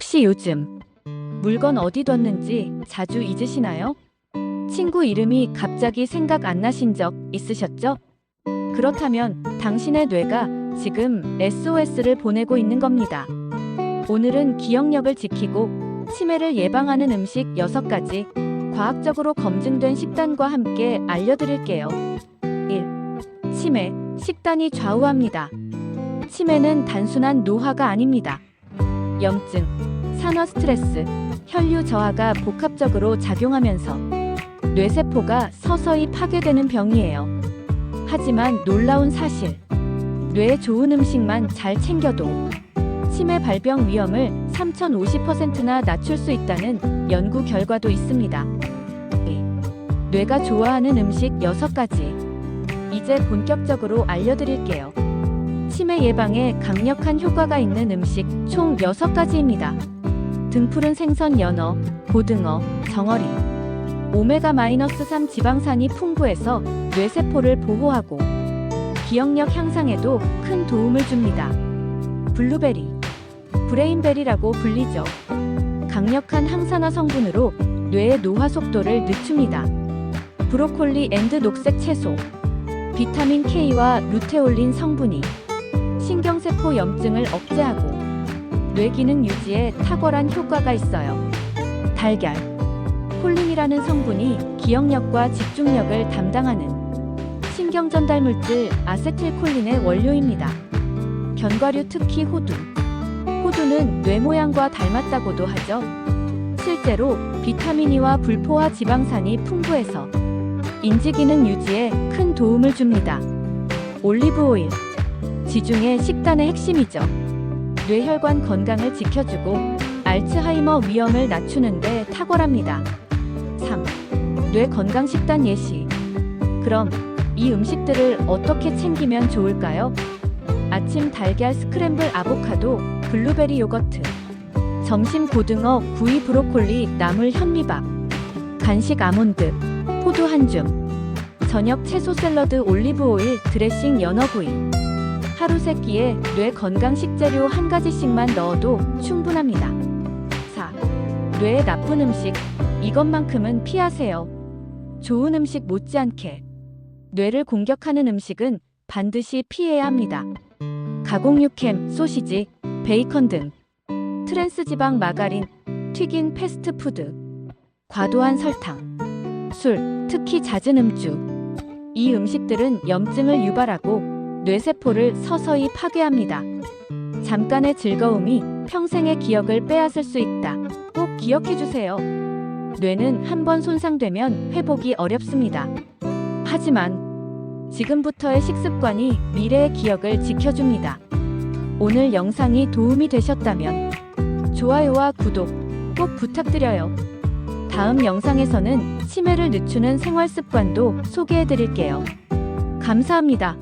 혹시 요즘 물건 어디 뒀는지 자주 잊으시나요? 친구 이름이 갑자기 생각 안 나신 적 있으셨죠? 그렇다면 당신의 뇌가 지금 SOS를 보내고 있는 겁니다. 오늘은 기억력을 지키고 치매를 예방하는 음식 6가지 과학적으로 검증된 식단과 함께 알려드릴게요. 1. 치매, 식단이 좌우합니다. 치매는 단순한 노화가 아닙니다. 염증, 산화 스트레스, 혈류 저하가 복합적으로 작용하면서 뇌세포가 서서히 파괴되는 병이에요. 하지만 놀라운 사실, 뇌에 좋은 음식만 잘 챙겨도 치매 발병 위험을 3050%나 낮출 수 있다는 연구 결과도 있습니다. 뇌가 좋아하는 음식 6가지. 이제 본격적으로 알려드릴게요. 치매 예방에 강력한 효과가 있는 음식 총 6가지입니다. 등푸른 생선 연어, 고등어, 정어리. 오메가-3 지방산이 풍부해서 뇌세포를 보호하고 기억력 향상에도 큰 도움을 줍니다. 블루베리, 브레인베리라고 불리죠. 강력한 항산화 성분으로 뇌의 노화 속도를 늦춥니다. 브로콜리 앤드 녹색 채소, 비타민 K와 루테올린 성분이 신경세포 염증을 억제하고 뇌 기능 유지에 탁월한 효과가 있어요. 달걀, 콜린이라는 성분이 기억력과 집중력을 담당하는 신경 전달 물질 아세틸콜린의 원료입니다. 견과류 특히 호두. 호두는 뇌 모양과 닮았다고도 하죠. 실제로 비타민 E와 불포화 지방산이 풍부해서 인지 기능 유지에 큰 도움을 줍니다. 올리브 오일. 지중해 식단의 핵심이죠. 뇌혈관 건강을 지켜주고 알츠하이머 위험을 낮추는데 탁월합니다. 3. 뇌 건강 식단 예시. 그럼 이 음식들을 어떻게 챙기면 좋을까요? 아침 달걀 스크램블 아보카도, 블루베리 요거트. 점심 고등어, 구이 브로콜리, 나물 현미밥. 간식 아몬드, 호두 한 줌. 저녁 채소 샐러드 올리브 오일, 드레싱 연어구이. 하루 세 끼에 뇌 건강 식재료 한 가지씩만 넣어도 충분합니다. 4. 뇌에 나쁜 음식. 이것만큼은 피하세요. 좋은 음식 못지않게 뇌를 공격하는 음식은 반드시 피해야 합니다. 가공육 햄, 소시지, 베이컨 등 트랜스 지방 마가린, 튀긴 패스트푸드, 과도한 설탕, 술, 특히 잦은 음주. 이 음식들은 염증을 유발하고 뇌세포를 서서히 파괴합니다. 잠깐의 즐거움이 평생의 기억을 빼앗을 수 있다. 꼭 기억해 주세요. 뇌는 한 번 손상되면 회복이 어렵습니다. 하지만 지금부터의 식습관이 미래의 기억을 지켜줍니다. 오늘 영상이 도움이 되셨다면 좋아요와 구독 꼭 부탁드려요. 다음 영상에서는 치매를 늦추는 생활 습관도 소개해 드릴게요. 감사합니다.